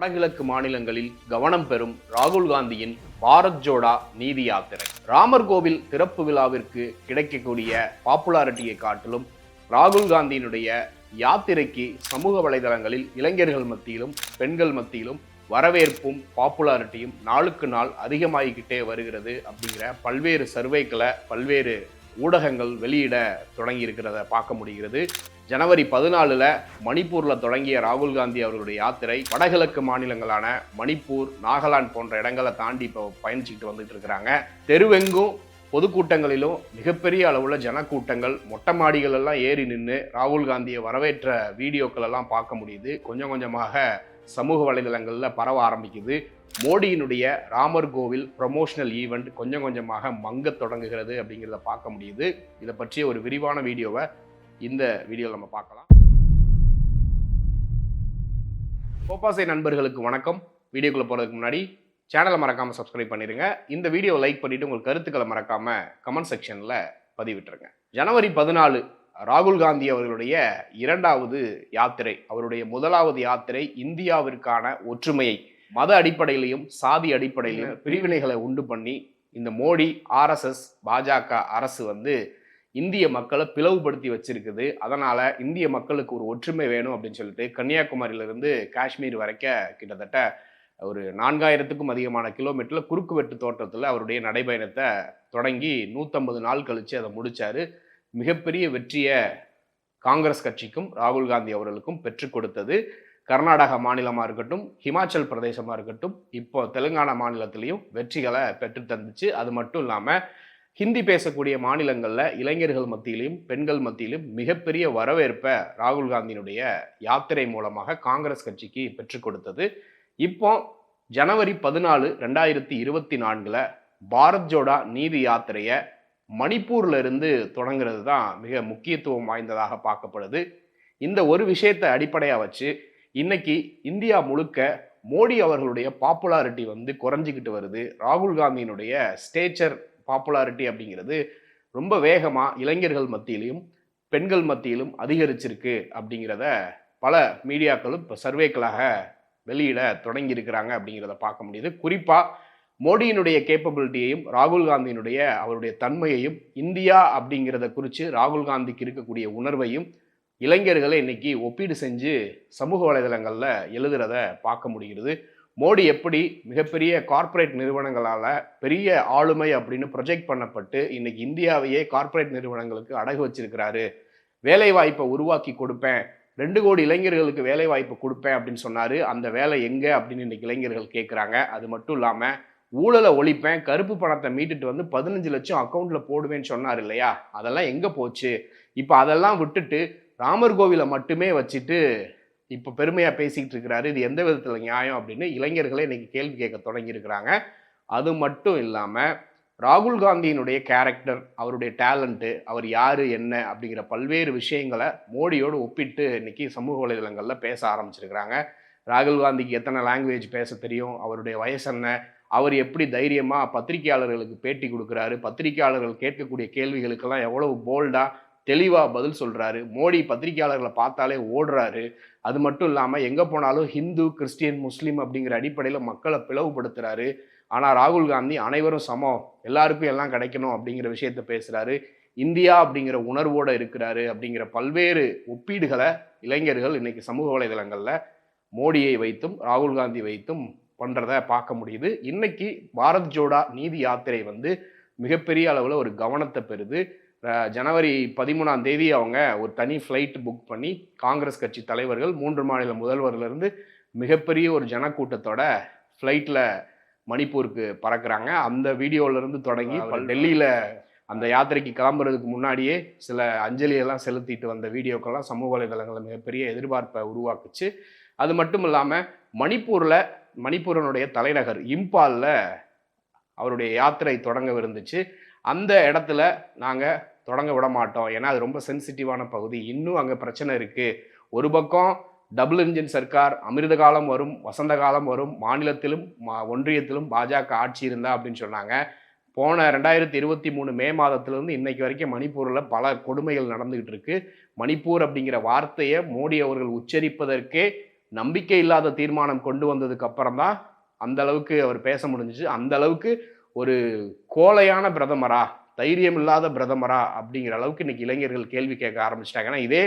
வடகிழக்கு மாநிலங்களில் கவனம் பெறும் ராகுல் காந்தியின் பாரத் ஜோடா நீதி யாத்திரை. ராமர் கோவில் திறப்பு விழாவிற்கு கிடைக்கக்கூடிய பாப்புலாரிட்டியை காட்டிலும் ராகுல் காந்தியினுடைய யாத்திரைக்கு சமூக வலைதளங்களில் இளைஞர்கள் மத்தியிலும் பெண்கள் மத்தியிலும் வரவேற்பும் பாப்புலாரிட்டியும் நாளுக்கு நாள் அதிகமாகிக்கிட்டே வருகிறது அப்படிங்கிற பல்வேறு சர்வேக்களை பல்வேறு ஊடகங்கள் வெளியிட தொடங்கி இருக்கிறத பார்க்க முடிகிறது. ஜனவரி பதினாலில் மணிப்பூரில் தொடங்கிய ராகுல் காந்தி அவர்களுடைய யாத்திரை வடகிழக்கு மாநிலங்களான மணிப்பூர் நாகாலாந்து போன்ற இடங்களை தாண்டி இப்போ பயணிச்சுக்கிட்டு வந்துட்டு இருக்கிறாங்க. தெருவெங்கும் பொதுக்கூட்டங்களிலும் மிகப்பெரிய அளவில் ஜனக்கூட்டங்கள் மொட்டை மாடிகள் எல்லாம் ஏறி நின்று ராகுல் காந்தியை வரவேற்ற வீடியோக்கள் எல்லாம் பார்க்க முடியுது. கொஞ்சம் கொஞ்சமாக சமூக வலைதளங்களில் பரவ ஆரம்பிக்குது. மோடியினுடைய ராமர் கோவில் ப்ரொமோஷனல் ஈவெண்ட் கொஞ்சம் கொஞ்சமாக மங்க தொடங்குகிறது அப்படிங்கிறத பார்க்க முடியுது. இதை பற்றிய ஒரு விரிவான வீடியோவை இந்த வீடியோவில் நம்ம பார்க்கலாம். கோப்பாசை நண்பர்களுக்கு வணக்கம். வீடியோக்குள்ளே போகிறதுக்கு முன்னாடி சேனலை மறக்காமல் சப்ஸ்கிரைப் பண்ணிடுங்க இந்த வீடியோவை லைக் பண்ணிவிட்டு உங்கள் கருத்துக்களை மறக்காமல் கமெண்ட் செக்ஷனில் பதிவிட்டுருங்க. ஜனவரி பதினாலு ராகுல் காந்தி அவர்களுடைய இரண்டாவது யாத்திரை அவருடைய முதலாவது யாத்திரை இந்தியாவிற்கான ஒற்றுமையை மத அடிப்படையிலையும் சாதி அடிப்படையிலையும் பிரிவினைகளை உண்டு பண்ணி இந்த மோடி ஆர்எஸ்எஸ் பாஜக அரசு வந்து இந்திய மக்களை பிளவுபடுத்தி வச்சிருக்குது. அதனால இந்திய மக்களுக்கு ஒரு ஒற்றுமை வேணும் அப்படின்னு சொல்லிட்டு கன்னியாகுமரியிலிருந்து காஷ்மீர் வரைக்க கிட்டத்தட்ட ஒரு நான்காயிரத்துக்கும் அதிகமான கிலோமீட்டரில் குறுக்குவெட்டு தோட்டத்தில் அவருடைய நடைபயணத்தை தொடங்கி நூற்றம்பது நாள் கழித்து அதை முடித்தார் மிகப்பெரிய வெற்றியை காங்கிரஸ் கட்சிக்கும் ராகுல் காந்தி அவர்களுக்கும் பெற்றுக் கொடுத்தது. கர்நாடகா மாநிலமாக இருக்கட்டும் ஹிமாச்சல் பிரதேசமாக இருக்கட்டும் இப்போ தெலுங்கானா மாநிலத்திலையும் வெற்றிகளை பெற்று தந்துச்சு. அது மட்டும் இல்லாமல் ஹிந்தி பேசக்கூடிய மாநிலங்களில் இளைஞர்கள் மத்தியிலையும் பெண்கள் மத்தியிலும் மிகப்பெரிய வரவேற்பை ராகுல் காந்தியினுடைய யாத்திரை மூலமாக காங்கிரஸ் கட்சிக்கு பெற்றுக் கொடுத்தது. இப்போ ஜனவரி பதினாலு ரெண்டாயிரத்தி இருபத்தி நான்கில் பாரத் ஜோடா நீதி யாத்திரையை மணிப்பூர்ல இருந்து தொடங்குறது தான் மிக முக்கியத்துவம் வாய்ந்ததாக பார்க்கப்படுது. இந்த ஒரு விஷயத்தை அடிப்படையாக வச்சு இன்னைக்கு இந்தியா முழுக்க மோடி அவர்களுடைய பாப்புலாரிட்டி வந்து குறைஞ்சிக்கிட்டு வருது. ராகுல் காந்தியினுடைய ஸ்டேச்சர் பாப்புலாரிட்டி அப்படிங்கிறது ரொம்ப வேகமாக இளைஞர்கள் மத்தியிலையும் பெண்கள் மத்தியிலும் அதிகரிச்சிருக்கு அப்படிங்கிறத பல மீடியாக்களும் இப்போ சர்வேக்களாக வெளியிட தொடங்கி இருக்கிறாங்க அப்படிங்கிறத பார்க்க முடியுது. குறிப்பாக மோடியினுடைய கேப்பபிலிட்டியையும் ராகுல் காந்தியினுடைய அவருடைய தன்மையையும் இந்தியா அப்படிங்கிறத குறித்து ராகுல் காந்திக்கு இருக்கக்கூடிய உணர்வையும் இளைஞர்களை இன்னைக்கு ஒப்பீடு செஞ்சு சமூக வலைதளங்களில் எழுதுறத பார்க்க முடிகிறது. மோடி எப்படி மிகப்பெரிய கார்ப்பரேட் நிறுவனங்களால் பெரிய ஆளுமை அப்படின்னு ப்ரொஜெக்ட் பண்ணப்பட்டு இன்னைக்கு இந்தியாவையே கார்ப்பரேட் நிறுவனங்களுக்கு அடகு வச்சிருக்கிறாரு. வேலை வாய்ப்பை உருவாக்கி கொடுப்பேன். ரெண்டு கோடி இளைஞர்களுக்கு வேலை வாய்ப்பு கொடுப்பேன் அப்படின்னு சொன்னாரு. அந்த வேலை எங்க அப்படின்னு இன்னைக்கு இளைஞர்கள் கேட்குறாங்க அது மட்டும் இல்லாமல் ஊழலை ஒழிப்பேன் கருப்பு பணத்தை மீட்டுட்டு வந்து பதினஞ்சு லட்சம் அக்கௌண்ட்டில் போடுவேன்னு சொன்னார் இல்லையா? அதெல்லாம் எங்கே போச்சு? இப்போ அதெல்லாம் விட்டுட்டு ராமர் கோவிலை மட்டுமே வச்சுட்டு இப்போ பெருமையாக பேசிக்கிட்டு இருக்கிறாரு. இது எந்த விதத்தில் நியாயம் அப்படின்னு இளைஞர்களே இன்னைக்கு கேள்வி கேட்க தொடங்கியிருக்கிறாங்க. அது மட்டும் இல்லாமல் ராகுல் காந்தியினுடைய கேரக்டர் அவருடைய டேலண்ட்டு அவர் யார் என்ன அப்படிங்கிற பல்வேறு விஷயங்களை மோடியோடு ஒப்பிட்டு இன்னைக்கு சமூக வலைதளங்களில் பேச ஆரம்பிச்சிருக்கிறாங்க. ராகுல் காந்திக்கு எத்தனை லாங்குவேஜ் பேச தெரியும் அவருடைய வயசு என்ன அவர் எப்படி தைரியமாக பத்திரிகையாளர்களுக்கு பேட்டி கொடுக்குறாரு பத்திரிகையாளர்கள் கேட்கக்கூடிய கேள்விகளுக்கெல்லாம் எவ்வளவு போல்டாக தெளிவாக பதில் சொல்கிறாரு மோடி பத்திரிகையாளர்களை பார்த்தாலே ஓடுறாரு. அது மட்டும் இல்லாமல் எங்கே போனாலும் ஹிந்து கிறிஸ்டியன் முஸ்லீம் அப்படிங்கிற அடிப்படையில் மக்களை பிளவுபடுத்துகிறாரு ஆனால் ராகுல் காந்தி அனைவரும் சமம். எல்லாருக்கும் எல்லாம் கிடைக்கணும் அப்படிங்கிற விஷயத்த பேசுகிறாரு இந்தியா அப்படிங்கிற உணர்வோடு இருக்கிறாரு அப்படிங்கிற பல்வேறு ஒப்பீடுகளை இளைஞர்கள் இன்னைக்கு சமூக வலைதளங்களில் மோடியை வைத்தும் ராகுல் காந்தி வைத்தும் பண்ணுறத பார்க்க முடியுது. இன்னைக்கு பாரத் ஜோடா நீதி யாத்திரை வந்து மிகப்பெரிய அளவில் ஒரு கவனத்தை பெறுது. ஜனவரி பதிமூணாம் தேதி அவங்க ஒரு தனி ஃப்ளைட் புக் பண்ணி காங்கிரஸ் கட்சி தலைவர்கள் மூன்று மாநில முதல்வர்லேருந்து மிகப்பெரிய ஒரு ஜனக்கூட்டத்தோட ஃப்ளைட்டில் மணிப்பூருக்கு பறக்குறாங்க. அந்த வீடியோவிலேருந்து தொடங்கி டெல்லியில் அந்த யாத்திரைக்கு கிளம்புறதுக்கு முன்னாடியே சில அஞ்சலியெல்லாம் செலுத்திட்டு வந்த வீடியோக்கெல்லாம் சமூக வலைதளங்களில் மிகப்பெரிய எதிர்பார்ப்பை உருவாக்குச்சு. அது மட்டும் இல்லாமல் மணிப்பூரில் மணிப்பூரனுடைய தலைநகர் இம்பாலில் அவருடைய யாத்திரை தொடங்கவிருந்துச்சு அந்த இடத்துல நாங்கள் தொடங்க விட மாட்டோம். ஏன்னா அது ரொம்ப சென்சிட்டிவான பகுதி. இன்னும் அங்கே பிரச்சனை இருக்குது ஒரு பக்கம் டபுள் இன்ஜின் சர்க்கார் அமிர்த காலம் வரும் வசந்த காலம் வரும் மாநிலத்திலும் மா- ஒன்றியத்திலும் பாஜக ஆட்சி இருந்தா அப்படின்னு சொன்னாங்க. போன ரெண்டாயிரத்தி இருபத்தி மூணு மே மாதத்திலிருந்து இன்னைக்கு வரைக்கும் மணிப்பூரில் பல கொடுமைகள் நடந்துகிட்டு இருக்கு. மணிப்பூர் அப்படிங்கிற வார்த்தையை மோடி அவர்கள் உச்சரிப்பதற்கே நம்பிக்கை இல்லாத தீர்மானம் கொண்டு வந்ததுக்கு அப்புறம் தான் அந்த அளவுக்கு அவர் பேச முடிஞ்சிச்சு. அந்த அளவுக்கு ஒரு கோலையான பிரதமரா தைரியம் இல்லாத பிரதமரா அப்படிங்கிற அளவுக்கு இன்னைக்கு இளைஞர்கள் கேள்வி கேட்க ஆரம்பிச்சிட்டாங்க. ஏன்னா இதே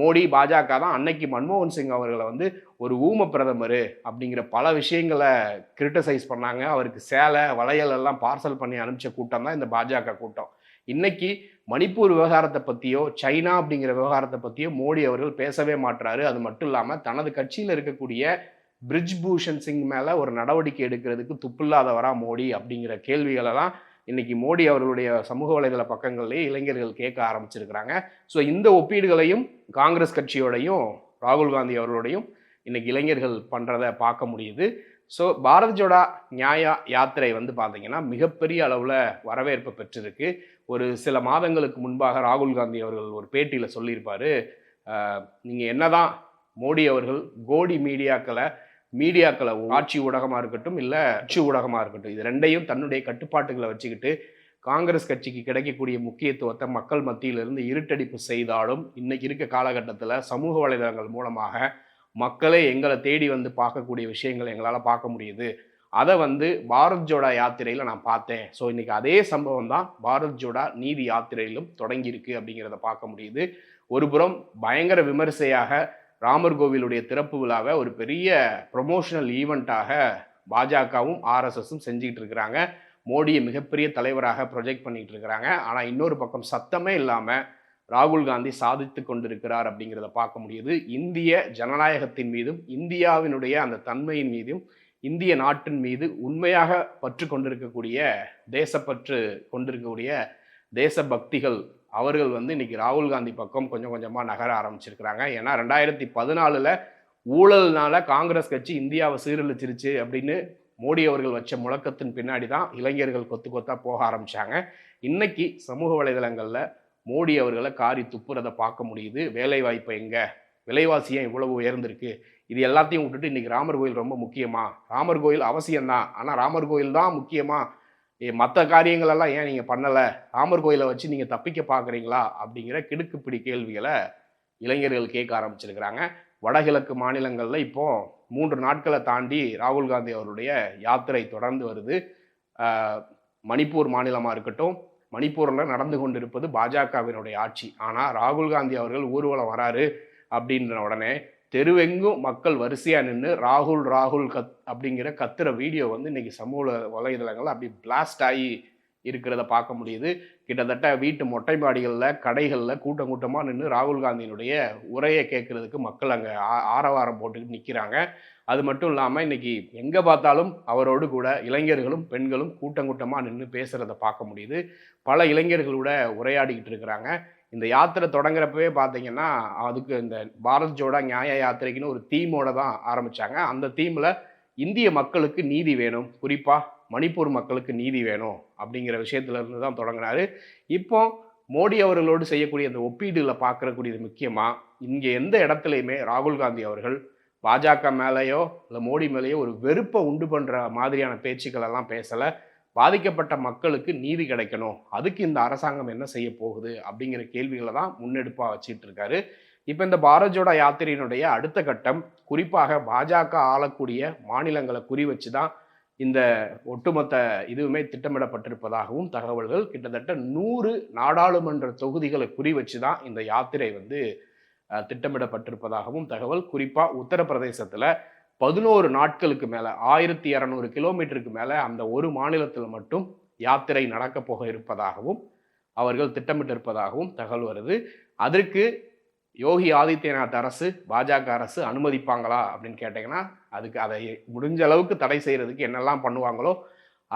மோடி பாஜக தான் அன்னைக்கு மன்மோகன் சிங் அவர்களை வந்து ஒரு ஊம பிரதமர் அப்படிங்கிற பல விஷயங்களை கிரிட்டிசைஸ் பண்ணாங்க. அவருக்கு சேலை வளையல் எல்லாம் பார்சல் பண்ணி அனுப்பிச்ச கூட்டம் தான் இந்த பாஜக கூட்டம். இன்னைக்கு மணிப்பூர் விவகாரத்தை பற்றியோ சைனா அப்படிங்கிற விவகாரத்தை பற்றியோ மோடி அவர்கள் பேசவே மாட்டுறாரு அது மட்டும் இல்லாமல் தனது கட்சியில் இருக்கக்கூடிய பிரிஜ் பூஷன் சிங் மேலே ஒரு நடவடிக்கை எடுக்கிறதுக்கு துப்பில்லாதவரா மோடி அப்படிங்கிற கேள்விகளெல்லாம் இன்னைக்கு மோடி அவர்களுடைய சமூக வலைதள பக்கங்கள்லேயே இளைஞர்கள் கேட்க ஆரம்பிச்சிருக்கிறாங்க. ஸோ இந்த ஒப்பீடுகளையும் காங்கிரஸ் கட்சியோடையும் ராகுல் காந்தி அவர்களோடையும் இன்னைக்கு இளைஞர்கள் பண்ணுறதை பார்க்க முடியுது. ஸோ பாரத் ஜோடா நியாயா யாத்திரை வந்து பார்த்தீங்கன்னா மிகப்பெரிய அளவில் வரவேற்பு பெற்றிருக்கு. ஒரு சில மாதங்களுக்கு முன்பாக ராகுல் காந்தி அவர்கள் ஒரு பேட்டியில் சொல்லியிருப்பார். நீங்கள் என்னதான் மோடி அவர்கள் கோடி மீடியாக்களை மீடியாக்களை ஆட்சி ஊடகமாக இருக்கட்டும் இல்லை அச்சு ஊடகமாக இருக்கட்டும் இது ரெண்டையும் தன்னுடைய கட்டுப்பாட்டுகளை வச்சுக்கிட்டு காங்கிரஸ் கட்சிக்கு கிடைக்கக்கூடிய முக்கியத்துவத்தை மக்கள் மத்தியிலிருந்து இருட்டடிப்பு செய்தாலும் இன்னைக்கு இருக்க காலகட்டத்தில் சமூக வலைதளங்கள் மூலமாக மக்களே எங்களை தேடி வந்து பார்க்கக்கூடிய விஷயங்களை எங்களால் பார்க்க முடியுது. அதை வந்து பாரத் ஜோடா யாத்திரையில் நான் பார்த்தேன். ஸோ இன்றைக்கி அதே சம்பவம் தான் பாரத் ஜோடா நீதி யாத்திரையிலும் தொடங்கியிருக்கு அப்படிங்கிறத பார்க்க முடியுது. ஒருபுறம் பயங்கர விமர்சையாக ராமர் கோவிலுடைய திறப்பு விழாவை ஒரு பெரிய ப்ரொமோஷனல் ஈவெண்ட்டாக பாஜகவும் ஆர்எஸ்எஸும் செஞ்சுக்கிட்டு இருக்கிறாங்க. மோடியை மிகப்பெரிய தலைவராக ப்ரொஜெக்ட் பண்ணிட்டு இருக்கிறாங்க. ஆனால் இன்னொரு பக்கம் சத்தமே இல்லாமல் ராகுல் காந்தி சாதித்து கொண்டிருக்கிறார் அப்படிங்கிறத பார்க்க முடியுது. இந்திய ஜனநாயகத்தின் மீதும் இந்தியாவினுடைய அந்த தன்மையின் மீதும் இந்திய நாட்டின் மீது உண்மையாக பற்று கொண்டிருக்கக்கூடிய தேசப்பற்று கொண்டிருக்கக்கூடிய தேசபக்திகள் அவர்கள் வந்து இன்னைக்கு ராகுல் காந்தி பக்கம் கொஞ்சம் கொஞ்சமாக நகர ஆரம்பிச்சிருக்கிறாங்க. ஏன்னா ரெண்டாயிரத்தி பதினாலில் ஊழல்னால காங்கிரஸ் கட்சி இந்தியாவை சீரழிச்சிருச்சு அப்படின்னு மோடி அவர்கள் வச்ச முழக்கத்தின் பின்னாடி தான் இளைஞர்கள் கொத்து கொத்தா போக ஆரம்பிச்சாங்க. இன்னைக்கு சமூக வலைதளங்களில் மோடி அவர்களை காரி துப்புறதை பார்க்க முடியுது. வேலை வாய்ப்பு எங்கே? விலைவாசி ஏன் இவ்வளவு உயர்ந்திருக்கு? இது எல்லாத்தையும் விட்டுட்டு இன்னைக்கு ராமர் கோயில் ரொம்ப முக்கியமா? ராமர் கோயில் அவசியம்தான். ஆனால் ராமர் கோயில் தான் முக்கியமாக மற்ற காரியங்களெல்லாம் ஏன் நீங்கள் பண்ணலை? ராமர் கோயிலை வச்சு நீங்கள் தப்பிக்க பார்க்குறீங்களா? அப்படிங்கிற கிடுக்குப்பிடி கேள்விகளை இளைஞர்கள் கேட்க ஆரம்பிச்சிருக்கிறாங்க. வடகிழக்கு மாநிலங்களில் இப்போ மூன்று நாட்களை தாண்டி ராகுல் காந்தி அவருடைய யாத்திரை தொடர்ந்து வருது. மணிப்பூர் மாநிலமாக இருக்கட்டும் மணிப்பூரில் நடந்து கொண்டிருப்பது பாஜகவினுடைய ஆட்சி. ஆனால் ராகுல் காந்தி அவர்கள் ஊர்வலம் வராரு அப்படின்ற உடனே தெருவெங்கும் மக்கள் வரிசையாக நின்று ராகுல் ராகுல் கத் அப்படிங்கிற கத்துற வீடியோ வந்து இன்னைக்கு சமூக வலைதளங்கள் அப்படி பிளாஸ்ட் ஆகி இருக்கிறத பார்க்க முடியுது. கிட்டத்தட்ட வீட்டு மொட்டை மாடிகளில் கடைகளில் கூட்டம் கூட்டமாக நின்று ராகுல் காந்தியினுடைய உரையை கேட்குறதுக்கு மக்கள் அங்கே ஆரவாரம் போட்டுக்கிட்டு நிற்கிறாங்க அது மட்டும் இல்லாமல் இன்றைக்கி எங்கே பார்த்தாலும் அவரோடு கூட இளைஞர்களும் பெண்களும் கூட்டம் கூட்டமாக நின்று பேசுகிறத பார்க்க முடியுது. பல இளைஞர்களோட உரையாடிக்கிட்டு இருக்கிறாங்க. இந்த யாத்திரை தொடங்குறப்பவே பார்த்தீங்கன்னா அதுக்கு இந்த பாரத் ஜோடா நியாய யாத்திரைக்குன்னு ஒரு தீமோட தான் ஆரம்பித்தாங்க அந்த தீமில் இந்திய மக்களுக்கு நீதி வேணும். குறிப்பாக மணிப்பூர் மக்களுக்கு நீதி வேணும் அப்படிங்கிற விஷயத்துல இருந்து தான் தொடங்கினார். இப்போ மோடி அவர்களோடு செய்யக்கூடிய அந்த ஒப்பீடுகளை பார்க்கக்கூடியது முக்கியமாக இங்கே எந்த இடத்துலையுமே ராகுல் காந்தி அவர்கள் பாஜக மேலேயோ இல்லை மோடி மேலேயோ ஒரு வெறுப்பை உண்டு பண்ணுற மாதிரியான பேச்சுக்களெல்லாம் பேசலை. பாதிக்கப்பட்ட மக்களுக்கு நீதி கிடைக்கணும். அதுக்கு இந்த அரசாங்கம் என்ன செய்ய போகுது அப்படிங்கிற கேள்விகளை தான் முன்னெடுப்பாக வச்சுட்டு இருக்காரு இப்போ இந்த பாரத் ஜோடா யாத்திரையினுடைய அடுத்த கட்டம் குறிப்பாக பாஜக ஆளக்கூடிய மாநிலங்களை குறி வச்சு தான் இந்த ஒட்டுமொத்த இதுவுமே திட்டமிடப்பட்டிருப்பதாகவும் தகவல்கள். கிட்டத்தட்ட நூறு நாடாளுமன்ற தொகுதிகளை குறி வச்சு தான் இந்த யாத்திரை வந்து திட்டமிடப்பட்டிருப்பதாகவும் தகவல். குறிப்பாக உத்தரப்பிரதேசத்தில் பதினோரு நாட்களுக்கு மேலே ஆயிரத்தி இரநூறு கிலோமீட்டருக்கு மேலே அந்த ஒரு மாநிலத்தில் மட்டும் யாத்திரை நடக்கப் போக இருப்பதாகவும் அவர்கள் திட்டமிட்டிருப்பதாகவும் தகவல் வருது. அதற்கு யோகி ஆதித்யநாத் அரசு பாஜக அரசு அனுமதிப்பாங்களா அப்படின்னு கேட்டிங்கன்னா அதுக்கு அதை முடிஞ்ச அளவுக்கு தடை செய்கிறதுக்கு என்னெல்லாம் பண்ணுவாங்களோ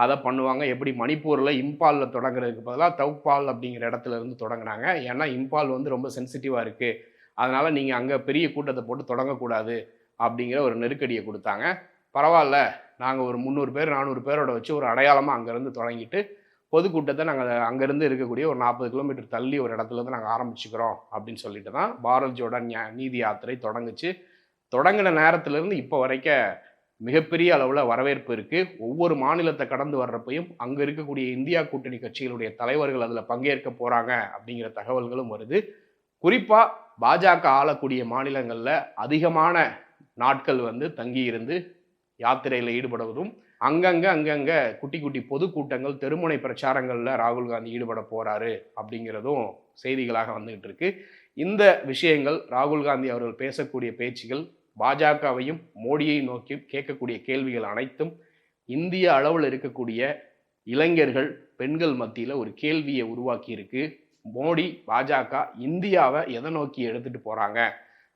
அதை பண்ணுவாங்க. எப்படி மணிப்பூரில் இம்பாலில் தொடங்குறதுக்கு பதிலாக தௌப்பால் அப்படிங்கிற இடத்துல இருந்து தொடங்கினாங்க. ஏன்னா இம்பால் வந்து ரொம்ப சென்சிட்டிவாக இருக்குது அதனால் நீங்கள் அங்கே பெரிய கூட்டத்தை போட்டு தொடங்கக்கூடாது. அப்படிங்கிற ஒரு நெருக்கடியை கொடுத்தாங்க. பரவாயில்ல நாங்கள் ஒரு முந்நூறு பேர் நானூறு பேரோட வச்சு ஒரு அடையாளமாக அங்கேருந்து தொடங்கிட்டு பொதுக்கூட்டத்தை நாங்கள் அங்கேருந்து இருக்கக்கூடிய ஒரு நாற்பது கிலோமீட்டர் தள்ளி ஒரு இடத்துலேருந்து நாங்கள் ஆரம்பிச்சுக்கிறோம் அப்படின்னு சொல்லிட்டு தான் பாரதியோட நியா நீதி யாத்திரை தொடங்குச்சு. தொடங்கின நேரத்திலேருந்து இப்போ வரைக்கும் மிகப்பெரிய அளவில் வரவேற்பு இருக்குது ஒவ்வொரு மாநிலத்தை கடந்து வர்றப்பையும் அங்கே இருக்கக்கூடிய இந்தியா கூட்டணி கட்சிகளுடைய தலைவர்கள் அதில் பங்கேற்க போகிறாங்க அப்படிங்கிற தகவல்களும் வருது. குறிப்பாக பாஜக ஆளக்கூடிய மாநிலங்களில் அதிகமான நாட்கள் வந்து தங்கியிருந்து யாத்திரையில் ஈடுபடுவதும் அங்கங்கே அங்கங்கே குட்டி குட்டி பொதுக்கூட்டங்கள் தெருமுனை பிரச்சாரங்களில் ராகுல் காந்தி ஈடுபட போகிறாரு அப்படிங்கிறதும் செய்திகளாக வந்துகிட்டு இருக்கு. இந்த விஷயங்கள் ராகுல் காந்தி அவர்கள் பேசக்கூடிய பேச்சுகள் பாஜகவையும் மோடியை நோக்கி கேட்கக்கூடிய கேள்விகள் அனைத்தும் இந்திய அளவில் இருக்கக்கூடிய இளைஞர்கள் பெண்கள் மத்தியில் ஒரு கேள்வியை உருவாக்கியிருக்கு. மோடி பாஜக இந்தியாவை எதை நோக்கி எடுத்துகிட்டு போகிறாங்க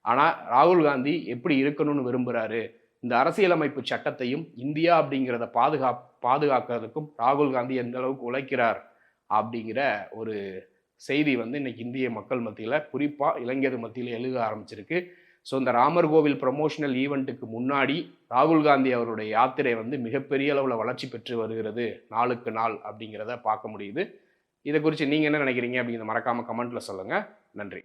ஆனால் ராகுல் காந்தி எப்படி இருக்கணும்னு விரும்புகிறாரு இந்த அரசியலமைப்பு சட்டத்தையும் இந்தியா அப்படிங்கிறத பாதுகா பாதுகாக்கிறதுக்கும் ராகுல் காந்தி எந்த அளவுக்கு உழைக்கிறார் அப்படிங்கிற ஒரு செய்தி வந்து இன்னைக்கு இந்திய மக்கள் மத்தியில் குறிப்பாக இளைஞர் மத்தியில் எழுத ஆரம்பிச்சிருக்கு. ஸோ இந்த ராமர் கோவில் ப்ரமோஷனல் ஈவெண்ட்டுக்கு முன்னாடி ராகுல் காந்தி அவருடைய யாத்திரை வந்து மிகப்பெரிய அளவில் வளர்ச்சி பெற்று வருகிறது. நாளுக்கு நாள் அப்படிங்கிறத பார்க்க முடியுது. இதை குறித்து நீங்கள் என்ன நினைக்கிறீங்க அப்படிங்கிறத மறக்காமல் கமெண்ட்டில் சொல்லுங்கள் நன்றி.